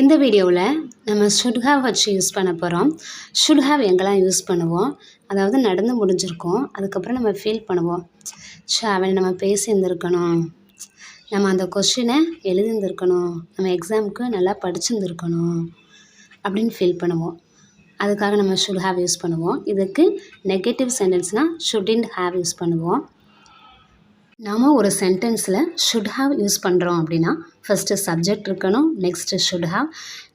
இந்த வீடியோவில் நம்ம ஷுட் ஹாவ் வச்சு யூஸ் பண்ண போகிறோம் ஷுட் ஹாவ் எங்கெல்லாம் யூஸ் பண்ணுவோம்? அதாவது நடந்து முடிஞ்சிருக்கோம். அதுக்கப்புறம் நம்ம ஃபீல் பண்ணுவோம். ஸோ அவன் நம்ம பேசியிருந்துருக்கணும். நம்ம அந்த கொஷினை எழுதியிருந்துருக்கணும். நம்ம எக்ஸாமுக்கு நல்லா படிச்சிருந்துருக்கணும் அப்படின்னு ஃபீல் பண்ணுவோம். அதுக்காக நம்ம ஷுட் ஹாவ் யூஸ் பண்ணுவோம். இதுக்கு நெகட்டிவ் சென்டென்ஸ்னால் ஷுட்டின்ட் ஹாவ் யூஸ் பண்ணுவோம். நாம் ஒரு சென்டென்ஸில் ஷுட் ஹாவ் யூஸ் பண்ணுறோம் அப்படின்னா ஃபஸ்ட்டு சப்ஜெக்ட் இருக்கணும் next should have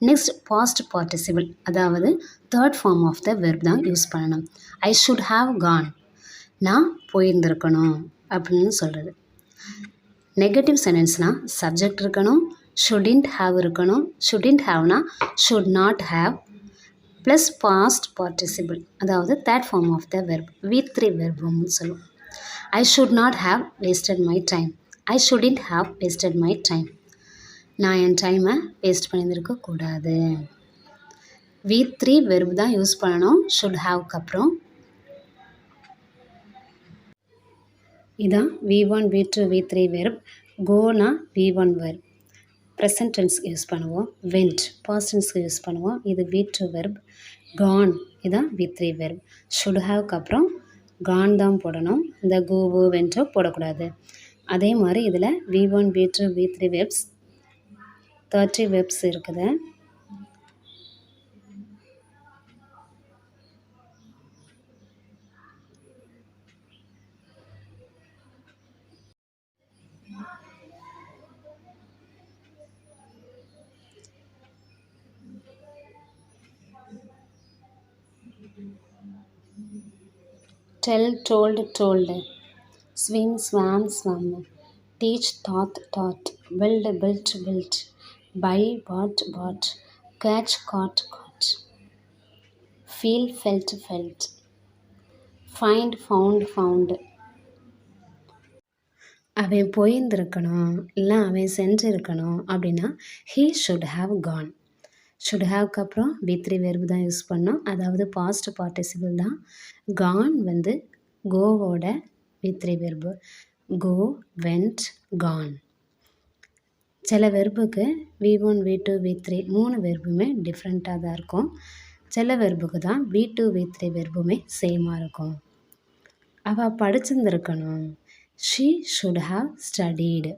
next past participle அதாவது third form of the verb தான் யூஸ் பண்ணணும். ஐ ஷுட் ஹாவ் கான் நான் போயிருந்திருக்கணும் அப்படின்னு சொல்கிறது நெகட்டிவ் சென்டென்ஸ்னால் சப்ஜெக்ட் இருக்கணும் ஷுடின்ட் ஹாவ் இருக்கணும். Shouldn't ஹாவ்னா should not have plus past participle அதாவது third form of the verb V three வெர்புன்னு சொல்லுவோம். I should not have wasted my time I shouldn't have wasted my time நான் என் டைமை waste பண்ணியிருந்திருக்க கூடாது. V three verb தான் use பண்ணணும். Should ஹாவ்க்கு அப்புறம். இதான் V one V two V three verb gonna V one verb present tense use பண்ணுவோம். வெண்ட் பாஸ்டன்ஸ்க்கு யூஸ் பண்ணுவோம். இது வி டூ வெர்ப் கான் இதான் வி த்ரீ வெர்ப் ஷுட் ஹாவ்க்கு அப்புறம். கான் தான் போடணும். இந்த கூவு வென்டோ போடக்கூடாது. அதே மாதிரி இதில் V one V two V three verbs thirty verbs இருக்குது. Tell told told swim swam swam teach taught taught build built built buy bought bought catch caught caught feel felt felt find found found அவன் போயிருந்திருக்கணும் இல்லை அவன் சென்றிருக்கணும் அப்படின்னா he should have gone should ஹாவ்க்கு அப்புறம் V three verb தான் use பண்ணோம். அதாவது past participle தான். கான் வந்து கோவோட V three verb go went gone சில வெர்புக்கு V one V two V three மூணு வெர்புமே டிஃப்ரெண்ட்டாக தான் இருக்கும். சில வெர்புக்கு தான் வி டூ வி த்ரீ வெர்புமே சேமாக இருக்கும். அவள் படிச்சிருந்துருக்கணும். She should have studied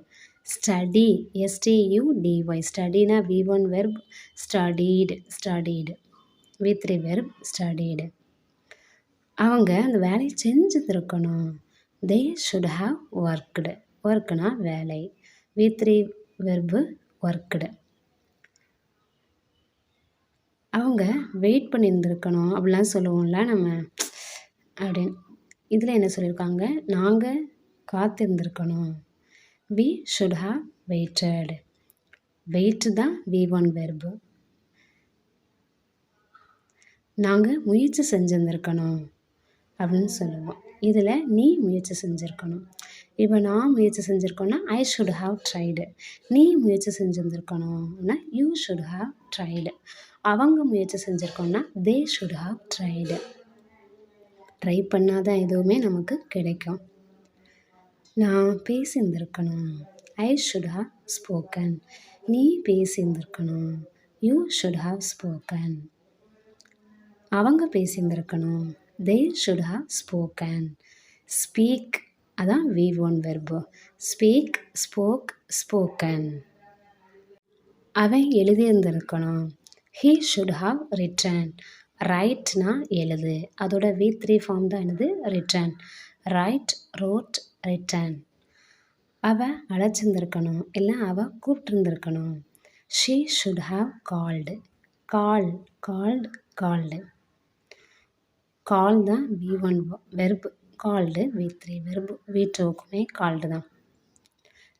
study S T U D Y ஸ்டடினா V one verb studied studied V three verb studied அவங்க அந்த வேலையை செஞ்சுருக்கணும். தே ஷுட் ஹாவ் ஒர்க்குடு ஒர்க்குனா வேலை. வி த்ரீ வெர்பு ஒர்க்குடு அவங்க வெயிட் பண்ணியிருந்துருக்கணும். அப்படிலாம் சொல்லுவோம்ல நம்ம. அப்படின்னு. இதில் என்ன சொல்லியிருக்காங்க? நாங்கள் காத்திருந்துருக்கணும். We should have waited wait தான் வி ஒன் வெர்பு நாங்கள் முயற்சி செஞ்சுருந்துருக்கணும் அப்படின்னு சொல்லுவோம். இதில் நீ முயற்சி செஞ்சுருக்கணும். இப்போ நான் முயற்சி செஞ்சுருக்கோன்னா ஐ ஷுட் ஹாவ் ட்ரைடு நீ முயற்சி செஞ்சுருந்துருக்கணும்னா யூ ஷுட் ஹாவ் ட்ரைடு அவங்க முயற்சி செஞ்சுருக்கோன்னா they should have tried try பண்ணாதான் எதுவுமே நமக்கு கிடைக்கும். நான் பேசியிருந்திருக்கணும் ஐ ஷுட் ஹாவ் ஸ்போக்கன் நீ பேசியிருந்திருக்கணும் யூ ஷுட் ஹாவ் ஸ்போக்கன் அவங்க பேசியிருந்திருக்கணும் they should have spoken speak அதான் V one verb speak spoke spoken அவன் எழுதியிருந்திருக்கணும். ஹீ ஷுட் ஹாவ் ரிட்டர்ன் ரைட்னா எழுது. அதோட வி த்ரீ ஃபார்ம் தான் என்னது? ரிட்டர்ன் ரைட் ரோட் ரிட்டர்ன் அவள் அழைச்சிருந்துருக்கணும். இல்லை அவள் கூப்பிட்டுருந்துருக்கணும். She should have called call called called call தான் V one verb called V three verb V டூக்குமே called தான்.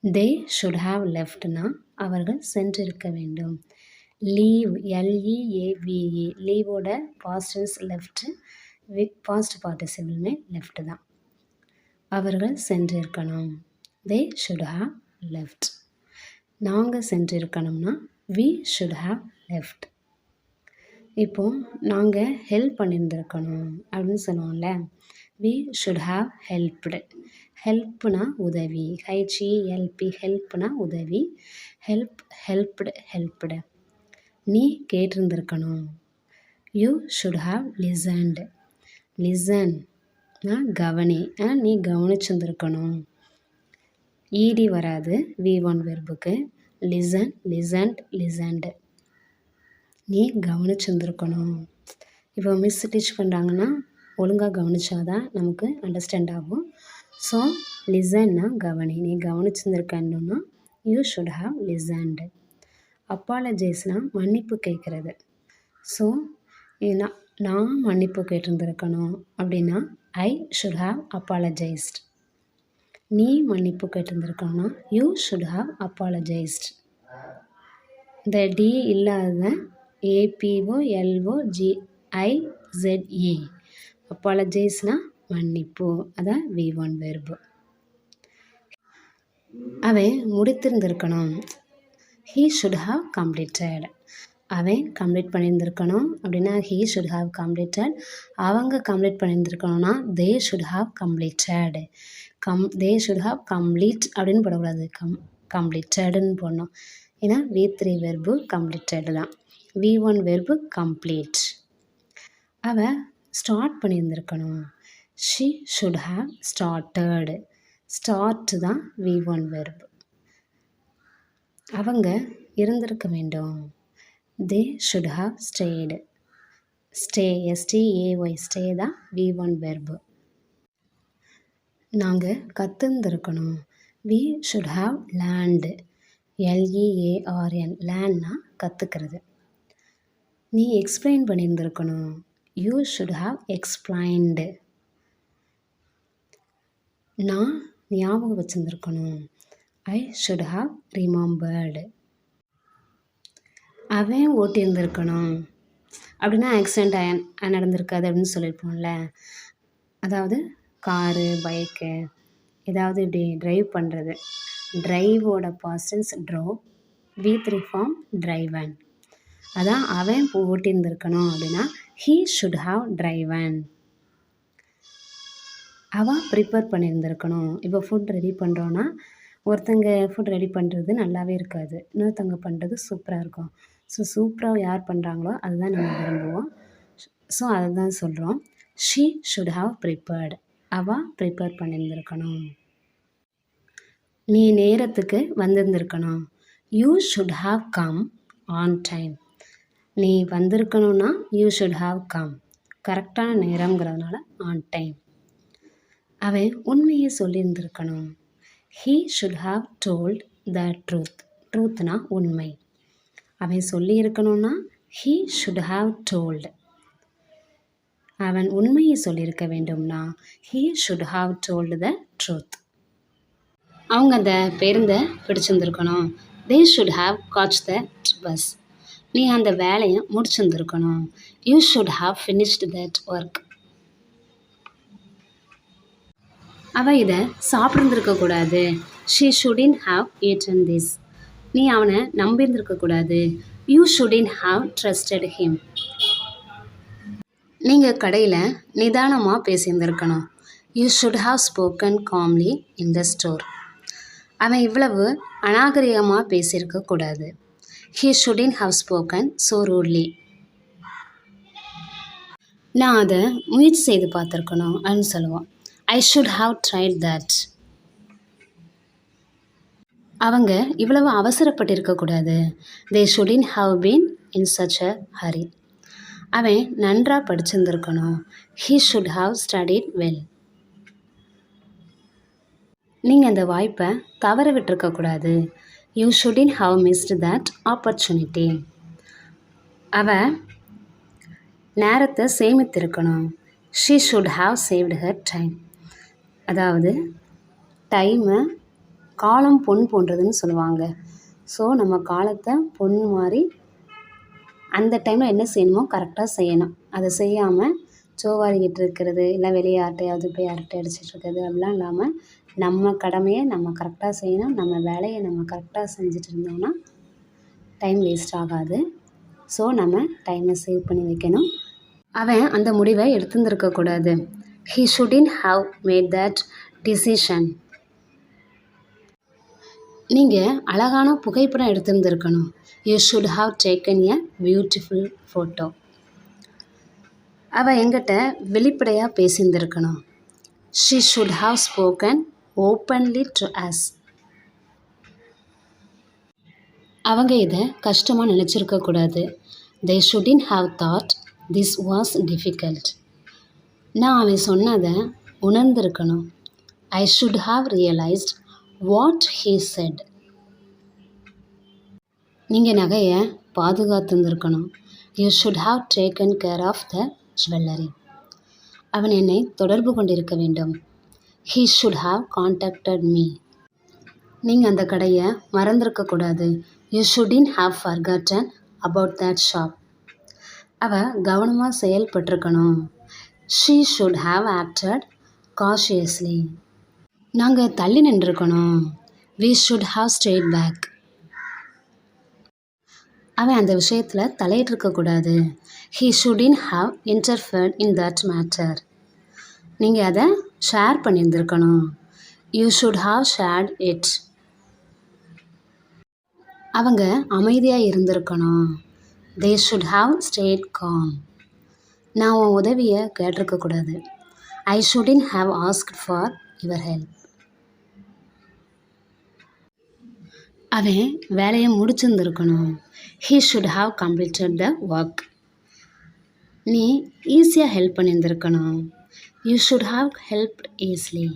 தே ஷுட் ஹாவ் லெஃப்ட்னா அவர்கள் சென்றிருக்க வேண்டும். Leave L E A V E லீவோட past tense left V past பார்ட்டிசிபிள்மே left தான். அவர்கள் சென்றிருக்கணும். They should have left நாங்கள் சென்றிருக்கணும்னா வி ஷுட் ஹாவ் லெஃப்ட் இப்போது நாங்கள் ஹெல்ப் பண்ணியிருந்துருக்கணும் அப்படின்னு சொன்னோம்ல. வி ஷுட் ஹாவ் ஹெல்ப்டு ஹெல்ப்னா உதவி. ஹைச்இஎல்பி ஹெல்ப்னா உதவி. ஹெல்ப் ஹெல்ப்டு ஹெல்ப்டு நீ கேட்டிருந்திருக்கணும். You should have listened listen கவனி. ஆ, நீ கவனிச்சிருந்துருக்கணும். ஈடி வராது V one வெர்புக்கு. Listen listened listened. நீ கவனிச்சிருந்துருக்கணும். இப்போ மிஸ் டீச் பண்ணுறாங்கன்னா ஒழுங்காக கவனிச்சாதான் நமக்கு அண்டர்ஸ்டாண்ட் ஆகும். ஸோ லிசன்னா கவனி. நீ கவனிச்சிருந்துருக்கணும்னா யூ ஷுட் ஹாவ் லிசன்டு அப்பாலஜைஸ்னால் மன்னிப்பு கேட்குறது. ஸோ நான் நான் மன்னிப்பு கேட்டிருந்துருக்கணும் அப்படின்னா ஐ ஷுட் ஹாவ் அப்பாலஜைஸ்ட் நீ மன்னிப்பு கேட்டிருந்திருக்கானா? யூ ஷுட் ஹாவ் அப்பாலஜைஸ்ட் இந்த டி இல்லாத A P O L O G I E அப்பாலஜைஸ்னால் மன்னிப்பு. அதான் வி ஒன் வெர்பு அவன் முடித்திருந்திருக்கணும். ஹீ ஷுட் ஹாவ் கம்ப்ளீட்டட் அவன் கம்ப்ளீட் பண்ணியிருந்திருக்கணும். அப்படின்னா ஹீ ஷுட் ஹாவ் கம்ப்ளீட்டட் அவங்க complete பண்ணியிருந்திருக்கணும்னா they should have completed come they should have complete அப்படின்னு போடக்கூடாது. கம் கம்ப்ளீட்டடுன்னு போடணும். ஏன்னா வி த்ரீ வெர்பு கம்ப்ளீட்டடு தான். வி ஒன் வெர்பு கம்ப்ளீட் அவள் start பண்ணியிருந்திருக்கணும். She should have started start தான் வி ஒன் வெர்பு அவங்க இருந்திருக்க வேண்டும். They should have stayed stay S T A Y stay தான் வி ஒன் வெர்பு நாங்கள் கற்றுந்துருக்கணும் we should have learned L E A R N லேண்ட்னா கற்றுக்கிறது நீ explain பண்ணியிருந்துருக்கணும் you should have explained நான் ஞாபகம் வச்சுருந்துருக்கணும் ஐ ஷுட் ஹாவ் ரிமம்பர்டு அவன் ஓட்டியிருந்திருக்கணும். அப்படின்னா ஆக்சிடெண்ட் ஆ நடந்திருக்காது அப்படின்னு சொல்லியிருப்போம்ல. அதாவது காரு பைக்கு ஏதாவது இப்படி ட்ரைவ் பண்ணுறது ட்ரைவோட past tense drove V three form driven அதான் அவன் ஓட்டியிருந்திருக்கணும் அப்படின்னா ஹீ ஷுட் ஹாவ் ட்ரைவன் அவள் ப்ரிப்பேர் பண்ணியிருந்திருக்கணும். இப்போ ஃபுட் ரெடி பண்ணுறோன்னா ஒருத்தங்க ஃபுட் ரெடி பண்ணுறது நல்லாவே இருக்காது. இன்னொருத்தவங்க பண்ணுறது சூப்பராக இருக்கும். ஸோ சூப்பராக யார் பண்ணுறாங்களோ அதுதான் நம்ம விரும்புவோம். ஸோ அதை தான் சொல்கிறோம் ஷீ ஷுட் ஹாவ் ப்ரிப்பேர்டு அவள் ப்ரிப்பேர் பண்ணியிருந்திருக்கணும் நீ நேரத்துக்கு வந்திருந்திருக்கணும். You should have come on time நீ வந்திருக்கணும்னா யூ ஷுட் ஹாவ் கம் கரெக்டான நேரங்கிறதுனால ஆன் டைம் அவன் உண்மையை சொல்லியிருந்திருக்கணும். He should have told the truth truth உண்மை. அவன் சொல்லியிருக்கணும்னா ஹீ ஷுட் ஹாவ் டோல்டு அவன் உண்மையை சொல்லியிருக்க வேண்டும்னா he should have told the truth அவங்க அந்த பேருந்தை பிடிச்சிருந்துருக்கணும். They should have catch the bus நீ அந்த வேலையை முடிச்சிருந்துருக்கணும். You should have finished that work அவள் இதை சாப்பிட்ருந்துருக்கக்கூடாது she shouldn't have eaten this நீ அவனை நம்பியிருந்திருக்கக்கூடாது. You shouldn't have trusted him நீங்கள் கடையில் நிதானமாக பேசியிருந்திருக்கணும். You should have spoken calmly in the store அவன் இவ்வளவு அநாகரிகமாக பேசியிருக்கக்கூடாது. He shouldn't have spoken so rudely நான் அதை முயற்சி செய்து பார்த்துருக்கணும் அப்படின்னு சொல்லுவோம் I should have tried that அவங்க இவ்வளவு அவசரப்பட்டிருக்கக்கூடாது they shouldn't have been in such a hurry அவன் நன்றாக படிச்சிருந்துருக்கணும். He should have studied well நீங்கள் அந்த வாய்ப்பை தவற விட்டுருக்கக்கூடாது you shouldn't have missed that opportunity அவ நேரத்தை சேமித்திருக்கணும். She should have saved her time அதாவது டைமை காலம் பொன் போன்றதுன்னு சொல்லுவாங்க. ஸோ நம்ம காலத்தை பொன் மாதிரி அந்த டைமில் என்ன செய்யணுமோ கரெக்டாக செய்யணும். அதை செய்யாமல் சோவாரிக்கிட்டு இருக்கிறது இல்லை வெளியே யார்கிட்டையாவது போய் அரட்டை அடிச்சிட்டு இருக்கிறது அப்படிலாம் இல்லாமல் நம்ம கடமையை நம்ம கரெக்டாக செய்யணும். நம்ம வேலையை நம்ம கரெக்டாக செஞ்சுட்டு இருந்தோம்னா டைம் வேஸ்ட் ஆகாது. ஸோ நம்ம டைமை சேவ் பண்ணி வைக்கணும். அவன் அந்த முடிவை எடுத்துருந்துருக்கக்கூடாது. He shouldn't have made that decision நீங்கள் அழகான புகைப்படம் எடுத்திருந்துருக்கணும். You should have taken a beautiful photo அவள் எங்கிட்ட வெளிப்படையாக பேசியிருந்திருக்கணும். She should have spoken openly to us அவங்க இதை கஷ்டமாக நினச்சிருக்கக்கூடாது they shouldn't have thought this was difficult நான் அவன் சொன்னதை உணர்ந்திருக்கணும். I should have realised what he said நீங்கள் நகையை பாதுகாத்துருந்துருக்கணும். You should have taken care of the jewellery அவன் என்னை தொடர்பு கொண்டிருக்க வேண்டும். He should have contacted me நீங்கள் அந்த கடையை மறந்துருக்கக்கூடாது you shouldn't have forgotten about that shop அவள் கவனமாக செயல்பட்டிருக்கணும். She should have acted cautiously நாங்கள் தள்ளி நின்றுருக்கணும். We should have straight back அவன் அந்த விஷயத்தில் தலையிட்டிருக்கக்கூடாது he shouldn't have interfered in that matter நீங்கள் அதை share பண்ணியிருந்துருக்கணும். You should have shared it அவங்க அமைதியாக இருந்திருக்கணும். They should have stayed calm நான் உன் உதவியை கேட்டிருக்கக்கூடாது I shouldn't have asked for your help அவன் வேலையை முடிச்சிருந்துருக்கணும். He should have completed the work நீ ஈஸியாக help பண்ணியிருந்திருக்கணும். You should have help easily